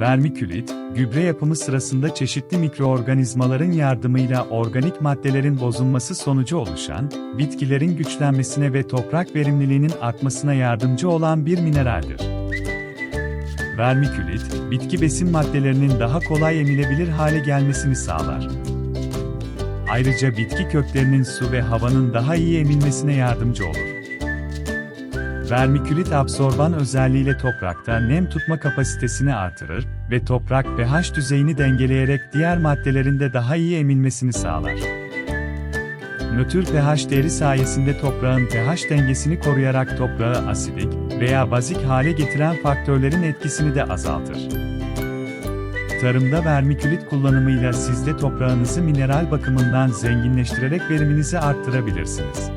Vermikülit, gübre yapımı sırasında çeşitli mikroorganizmaların yardımıyla organik maddelerin bozulması sonucu oluşan, bitkilerin güçlenmesine ve toprak verimliliğinin artmasına yardımcı olan bir mineraldir. Vermikülit, bitki besin maddelerinin daha kolay emilebilir hale gelmesini sağlar. Ayrıca bitki köklerinin su ve havanın daha iyi emilmesine yardımcı olur. Vermikülit absorban özelliğiyle toprakta nem tutma kapasitesini artırır ve toprak pH düzeyini dengeleyerek diğer maddelerin de daha iyi emilmesini sağlar. Nötr pH değeri sayesinde toprağın pH dengesini koruyarak toprağı asidik veya bazik hale getiren faktörlerin etkisini de azaltır. Tarımda vermikülit kullanımıyla siz de toprağınızı mineral bakımından zenginleştirerek veriminizi arttırabilirsiniz.